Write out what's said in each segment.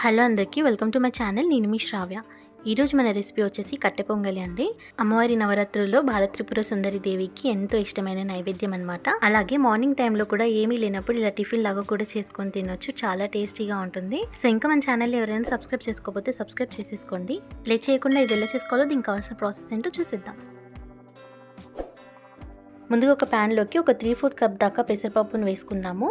Hello అందరికీ welcome to my channel. నేను మీ శ్రావ్య. ఈరోజు మన రెసిపీ వచ్చేసి కట్టె పొంగలి అండి. అమ్మవారి నవరాత్రుల్లో బాలత్రిపుర సుందరి దేవికి ఎంతో ఇష్టమైన నైవేద్యం అనమాట అలాగే మార్నింగ్ టైంలో కూడా ఏమీ లేనప్పుడు ఇలా టిఫిన్ లాగా కూడా చేసుకొని తినొచ్చు. చాలా టేస్టీగా ఉంటుంది. సో ఇంకా మన ఛానల్ ఎవరైనా సబ్స్క్రైబ్ చేసుకోకపోతే సబ్స్క్రైబ్ చేసేసుకోండి. లేట్ చేయకుండా ఇది ఎలా చేసుకోవాలో దీనికి కావాల్సిన ప్రాసెస్ ఏంటో చూసిద్దాం. ముందుగా ఒక ప్యాన్లోకి ఒక త్రీ ఫోర్త్ కప్ దాకా పెసరపప్పును వేసుకుందాము.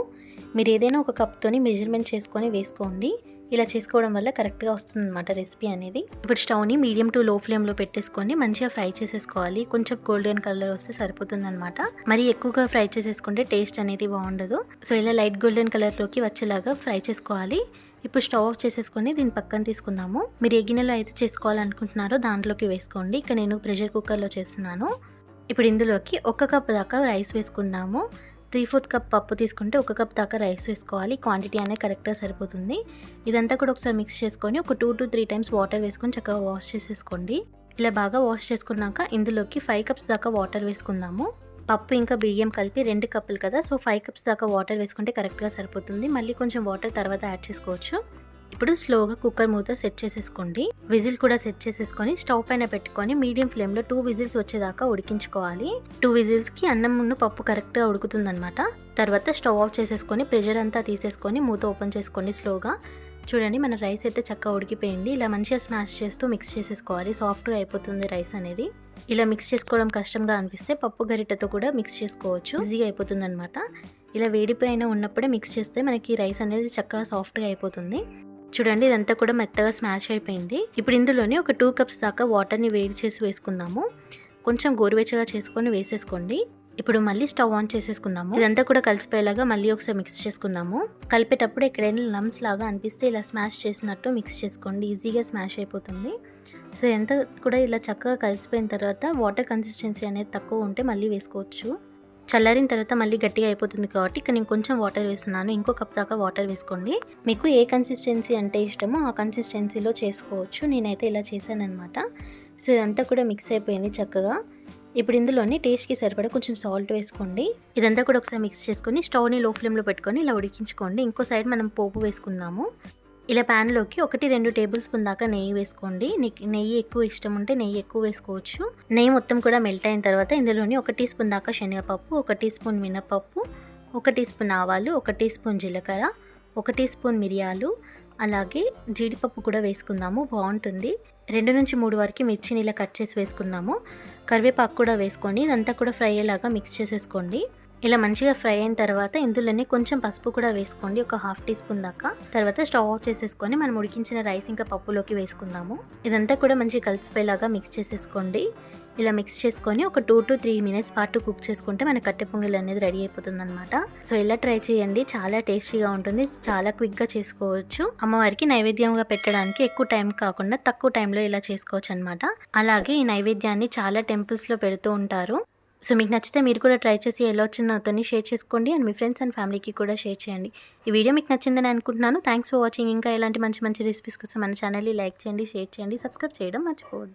మీరు ఏదైనా ఒక కప్తోని మెజర్మెంట్ చేసుకొని వేసుకోండి. ఇలా చేసుకోవడం వల్ల కరెక్ట్గా వస్తుందన్నమాట రెసిపీ అనేది. ఇప్పుడు స్టవ్ని మీడియం టు లో ఫ్లేమ్లో పెట్టేసుకొని మంచిగా ఫ్రై చేసేసుకోవాలి. కొంచెం గోల్డెన్ కలర్ వస్తే సరిపోతుందనమాట మరి ఎక్కువగా ఫ్రై చేసేసుకుంటే టేస్ట్ అనేది బాగుండదు. సో ఇలా లైట్ గోల్డెన్ కలర్లోకి వచ్చేలాగా ఫ్రై చేసుకోవాలి. ఇప్పుడు స్టవ్ ఆఫ్ చేసేసుకొని దీన్ని పక్కన తీసుకుందాము. మీరు ఏ గిన్నెలో అయితే చేసుకోవాలనుకుంటున్నారో దాంట్లోకి వేసుకోండి. ఇక నేను ప్రెషర్ కుక్కర్లో చేస్తున్నాను. ఇప్పుడు ఇందులోకి ఒక కప్ దాకా రైస్ వేసుకుందాము. త్రీ ఫోర్త్ కప్ పప్పు తీసుకుంటే ఒక కప్ దాకా రైస్ వేసుకోవాలి. క్వాంటిటీ అనేది కరెక్ట్గా సరిపోతుంది. ఇదంతా కూడా ఒకసారి మిక్స్ చేసుకొని ఒక two to three times water వేసుకొని చక్కగా వాష్ చేసేసుకోండి. ఇలా బాగా వాష్ చేసుకున్నాక ఇందులోకి ఫైవ్ కప్స్ దాకా వాటర్ వేసుకుందాము. పప్పు ఇంకా బియ్యం కలిపి రెండు కప్పులు కదా సో ఫైవ్ కప్స్ దాకా వాటర్ వేసుకుంటే కరెక్ట్గా సరిపోతుంది. మళ్ళీ కొంచెం వాటర్ తర్వాత యాడ్ చేసుకోవచ్చు. ఇప్పుడు స్లోగా కుక్కర్ మూత సెట్ చేసేసుకోండి. విజిల్ కూడా సెట్ చేసేసుకొని స్టవ్ పైన పెట్టుకొని మీడియం ఫ్లేమ్లో టూ విజిల్స్ వచ్చేదాకా ఉడికించుకోవాలి. టూ విజిల్స్కి అన్నం ముందు పప్పు కరెక్ట్గా ఉడుకుతుందనమాట తర్వాత స్టవ్ ఆఫ్ చేసేసుకొని ప్రెషర్ అంతా తీసేసుకొని మూత ఓపెన్ చేసుకోండి స్లోగా. చూడండి మన రైస్ అయితే చక్కగా ఉడికిపోయింది. ఇలా మంచిగా స్మాష్ చేస్తూ మిక్స్ చేసేసుకోవాలి. సాఫ్ట్గా అయిపోతుంది రైస్ అనేది. ఇలా మిక్స్ చేసుకోవడం కష్టంగా అనిపిస్తే పప్పు గరిటెతో కూడా మిక్స్ చేసుకోవచ్చు. ఈజీగా అయిపోతుంది అనమాట ఇలా వేడిపోయిన ఉన్నప్పుడే మిక్స్ చేస్తే మనకి రైస్ అనేది చక్కగా సాఫ్ట్గా అయిపోతుంది. చూడండి ఇదంతా కూడా మెత్తగా స్మాష్ అయిపోయింది. ఇప్పుడు ఇందులోనే ఒక టూ కప్స్ దాకా వాటర్ని వేడి చేసి వేసుకుందాము. కొంచెం గోరువెచ్చగా చేసుకొని వేసేసుకోండి. ఇప్పుడు మళ్ళీ స్టవ్ ఆన్ చేసేసుకుందాము. ఇదంతా కూడా కలిసిపోయేలాగా మళ్ళీ ఒకసారి మిక్స్ చేసుకుందాము. కలిపేటప్పుడు ఎక్కడైనా లమ్స్ లాగా అనిపిస్తే ఇలా స్మాష్ చేసినట్టు మిక్స్ చేసుకోండి. ఈజీగా స్మాష్ అయిపోతుంది. సో ఎంత కూడా ఇలా చక్కగా కలిసిపోయిన తర్వాత వాటర్ కన్సిస్టెన్సీ అనేది తక్కువ ఉంటే మళ్ళీ వేసుకోవచ్చు. చల్లారిన తర్వాత మళ్ళీ గట్టిగా అయిపోతుంది కాబట్టి ఇక్కడ నేను కొంచెం వాటర్ వేస్తున్నాను. ఇంకో కప్ దాకా వాటర్ వేసుకోండి. మీకు ఏ కన్సిస్టెన్సీ అంటే ఇష్టమో ఆ కన్సిస్టెన్సీలో చేసుకోవచ్చు. నేనైతే ఇలా చేశాను అనమాట సో ఇదంతా కూడా మిక్స్ అయిపోయింది చక్కగా. ఇప్పుడు ఇందులోనే టేస్ట్కి సరిపడా కొంచెం సాల్ట్ వేసుకోండి. ఇదంతా కూడా ఒకసారి మిక్స్ చేసుకొని స్టవ్ని లో ఫ్లేమ్లో పెట్టుకొని ఇలా ఉడికించుకోండి. ఇంకో సైడ్ మనం పోపు వేసుకుందాము. ఇలా ప్యాన్లోకి ఒకటి రెండు టేబుల్ స్పూన్ దాకా నెయ్యి వేసుకోండి. నెయ్యి ఎక్కువ ఇష్టం ఉంటే నెయ్యి ఎక్కువ వేసుకోవచ్చు. నెయ్యి మొత్తం కూడా మెల్ట్ అయిన తర్వాత ఇందులోని ఒక టీ స్పూన్ దాకా శనగపప్పు ఒక టీ స్పూన్ మినపప్పు ఒక టీ స్పూన్ ఆవాలు ఒక టీ స్పూన్ జీలకర్ర ఒక టీ స్పూన్ మిరియాలు అలాగే జీడిపప్పు కూడా వేసుకుందాము. బాగుంటుంది. రెండు నుంచి మూడు వరకు మిర్చిని ఇలా కట్ చేసి వేసుకుందాము. కరివేపాకు కూడా వేసుకొని ఇదంతా కూడా ఫ్రై అయ్యేలాగా మిక్స్ చేసేసుకోండి. ఇలా మంచిగా ఫ్రై అయిన తర్వాత ఇందులోనే కొంచెం పసుపు కూడా వేసుకోండి. ఒక హాఫ్ టీ స్పూన్ దాకా. తర్వాత స్టవ్ ఆఫ్ చేసేసుకొని మనం ఉడికించిన రైస్ ఇంకా పప్పులోకి వేసుకుందాము. ఇదంతా కూడా మంచి కలిసిపోయేలాగా మిక్స్ చేసేసుకోండి. ఇలా మిక్స్ చేసుకొని ఒక టూ టు త్రీ మినిట్స్ పాటు కుక్ చేసుకుంటే మన కట్టె పొంగల్ అనేది రెడీ అయిపోతుంది అనమాట సో ఇలా ట్రై చేయండి. చాలా టేస్టీగా ఉంటుంది. చాలా క్విక్గా చేసుకోవచ్చు. అమ్మవారికి నైవేద్యంగా పెట్టడానికి ఎక్కువ టైం కాకుండా తక్కువ టైంలో ఇలా చేసుకోవచ్చు అనమాట అలాగే ఈ నైవేద్యాన్ని చాలా టెంపుల్స్లో పెడుతూ ఉంటారు. సో మీకు నచ్చితే మీరు కూడా ట్రై చేసి ఎలా వచ్చిందో అతన్ని షేర్ చేసుకోండి అండ్ మీ ఫ్రెండ్స్ అండ్ ఫ్యామిలీకి కూడా షేర్ చేయండి. ఈ వీడియో మీకు నచ్చిందని అనుకుంటున్నాను. థ్యాంక్స్ ఫర్ వాచింగ్ ఇంకా ఇలాంటి మంచి మంచి రెసిపీస్ కోసం మన ఛానల్ని లైక్ చేయండి షేర్ చేయండి సబ్స్క్రైబ్ చేయడం మర్చిపోవద్దు.